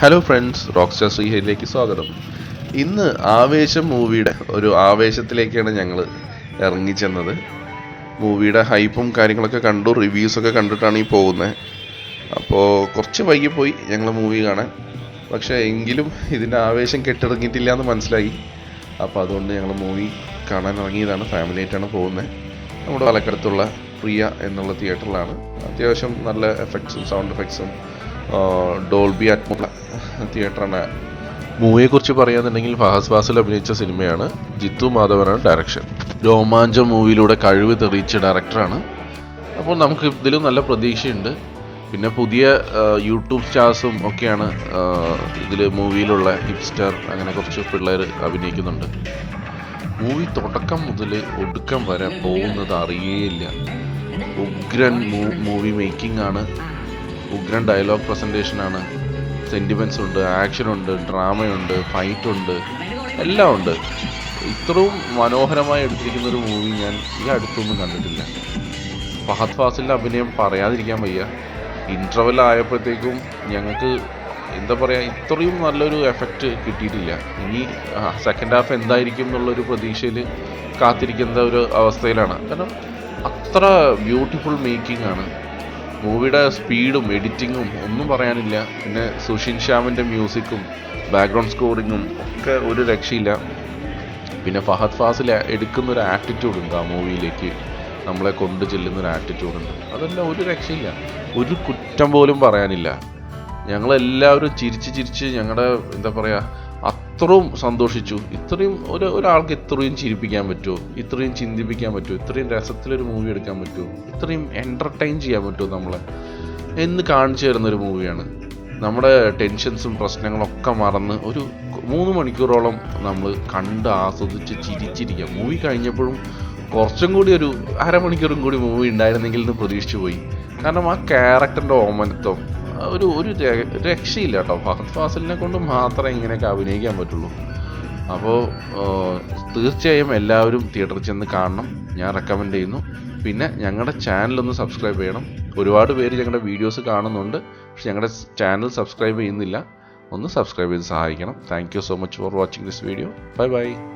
Hello friends rockstar ശ്രീഹരിയിലേക്ക് സ്വാഗതം. ഇന്ന് ആവേശം മൂവിയുടെ ഒരു ആവേശത്തിലേക്കാണ് ഞങ്ങൾ ഇറങ്ങിച്ചെന്നത്. മൂവിയുടെ ഹൈപ്പും കാര്യങ്ങളൊക്കെ കണ്ടു റിവ്യൂസൊക്കെ കണ്ടിട്ടാണ് ഈ പോകുന്നത് അപ്പോൾ കുറച്ച് വൈകിപ്പോയി ഞങ്ങൾ മൂവി കാണാൻ. പക്ഷേ എങ്കിലും ഇതിന്റെ ആവേശം കെട്ടിറങ്ങിയിട്ടില്ല എന്ന് മനസ്സിലായി. അപ്പോൾ അതുകൊണ്ട് ഞങ്ങൾ മൂവി കാണാൻ ഇറങ്ങിയതാണ് ഫാമിലി ആയിട്ടാണ് പോകുന്നത് നമ്മുടെ പലക്കടുത്തുള്ള പ്രിയ എന്നുള്ള തിയേറ്ററിലാണ് അത്യാവശ്യം നല്ല എഫക്ട്സും സൗണ്ട് എഫക്ട്സും ഡോൾബി അറ്റ്മോ തിയേറ്ററാണ്. മൂവിയെക്കുറിച്ച് പറയുകയെന്നുണ്ടെങ്കിൽ ഫഹസ് ഫാസിൽ അഭിനയിച്ച സിനിമയാണ് ജിത്തു മാധവനാണ് ഡയറക്ഷൻ രോമാഞ്ചം മൂവിയിലൂടെ കഴിവ് തെളിയിച്ച ഡയറക്ടറാണ് അപ്പോൾ നമുക്ക് ഇതിലും നല്ല പ്രതീക്ഷയുണ്ട്. പിന്നെ പുതിയ യൂട്യൂബ് സ്റ്റാർസും ഒക്കെയാണ് ഇതിൽ മൂവിയിലുള്ള ഹിപ്സ്റ്റർ അങ്ങനെ കുറച്ച് പിള്ളേർ അഭിനയിക്കുന്നുണ്ട്. മൂവി തുടക്കം മുതൽ ഒടുക്കം വരെ പോകുന്നത് അറിയേയില്ല. ഉഗ്രൻ മൂവി മേക്കിംഗ് ആണ്. ഉഗ്രൻ ഡയലോഗ് പ്രസന്റേഷൻ ആണ്. സെന്റിമെന്റ്സ് ഉണ്ട് ആക്ഷൻ ഉണ്ട് ഡ്രാമയുണ്ട് ഫൈറ്റ് ഉണ്ട് എല്ലാം ഉണ്ട്. ഇത്രയും മനോഹരമായി എടുത്തിരിക്കുന്ന ഒരു മൂവി ഞാൻ ഈ അടുത്തൊന്നും കണ്ടിട്ടില്ല. ഫഹദ് ഫാസിലിന്റെ അഭിനയം പറയാതിരിക്കാൻ വയ്യ. ഇന്റർവെൽ ആയപ്പോഴത്തേക്കും ഞങ്ങൾക്ക് എന്താ പറയുക ഇത്രയും നല്ലൊരു എഫക്റ്റ് കിട്ടിയിട്ടില്ല. ഇനി സെക്കൻഡ് ഹാഫ് എന്തായിരിക്കും എന്നുള്ളൊരു പ്രതീക്ഷയിൽ കാത്തിരിക്കുന്ന ഒരു അവസ്ഥയിലാണ്. കാരണം അത്ര ബ്യൂട്ടിഫുൾ മേക്കിംഗ് ആണ്. മൂവിയുടെ സ്പീഡും എഡിറ്റിങ്ങും ഒന്നും പറയാനില്ല. പിന്നെ സുഷിൻ ശ്യാമിന്റെ മ്യൂസിക്കും ബാക്ക്ഗ്രൗണ്ട് സ്കോറിങ്ങും ഒക്കെ ഒരു രക്ഷയില്ല. പിന്നെ ഫഹദ് ഫാസിൽ എടുക്കുന്ന ഒരു ആറ്റിറ്റ്യൂഡ് ഉണ്ട് ആ മൂവിയിലേക്ക് നമ്മളെ കൊണ്ടു ചെല്ലുന്ന ഒരു ആറ്റിറ്റ്യൂഡ് ഉണ്ട്. അതെല്ലാം ഒരു രക്ഷയില്ല. ഒരു കുറ്റം പോലും പറയാനില്ല. ഞങ്ങളെല്ലാവരും ചിരിച്ച് ചിരിച്ച് ഞങ്ങളുടെ എന്താ പറയുക അത്രയും സന്തോഷിച്ചു. ഇത്രയും ഒരു ഒരാൾക്ക് ഇത്രയും ചിരിപ്പിക്കാൻ പറ്റുമോ? ഇത്രയും ചിന്തിപ്പിക്കാൻ പറ്റുമോ? ഇത്രയും രസത്തിലൊരു മൂവി എടുക്കാൻ പറ്റുമോ? ഇത്രയും എന്റർടൈൻ ചെയ്യാൻ പറ്റുമോ നമ്മളെ? എന്ന് കാണിച്ചു തരുന്ന ഒരു മൂവിയാണ് നമ്മുടെ ടെൻഷൻസും പ്രശ്നങ്ങളൊക്കെ മറന്ന് ഒരു മൂന്ന് മണിക്കൂറോളം നമ്മൾ കണ്ട് ആസ്വദിച്ച് ചിരിച്ചിരിക്കുക. മൂവി കഴിഞ്ഞപ്പോഴും കുറച്ചും കൂടി ഒരു അരമണിക്കൂറും കൂടി മൂവി ഉണ്ടായിരുന്നെങ്കിൽ എന്ന് പ്രതീക്ഷിച്ചു പോയി കാരണം ആ ക്യാരക്ടറിന്റെ ഓമനത്വം ഒരു ഒരു രക്ഷയില്ല കേട്ടോ. ഫഹദ് ഫാസിലിനെ കൊണ്ട് മാത്രമേ ഇങ്ങനെയൊക്കെ അഭിനയിക്കാൻ പറ്റുള്ളൂ. അപ്പോൾ തീർച്ചയായും എല്ലാവരും തിയേറ്ററിൽ ചെന്ന് കാണണം. ഞാൻ റെക്കമെൻഡ് ചെയ്യുന്നു. പിന്നെ ഞങ്ങളുടെ ചാനൽ ഒന്ന് സബ്സ്ക്രൈബ് ചെയ്യണം. ഒരുപാട് പേര് ഞങ്ങളുടെ വീഡിയോസ് കാണുന്നുണ്ട്. പക്ഷെ ഞങ്ങളുടെ ചാനൽ സബ്സ്ക്രൈബ് ചെയ്യുന്നില്ല. ഒന്ന് സബ്സ്ക്രൈബ് ചെയ്ത് സഹായിക്കണം. Thank you so much for watching this video bye bye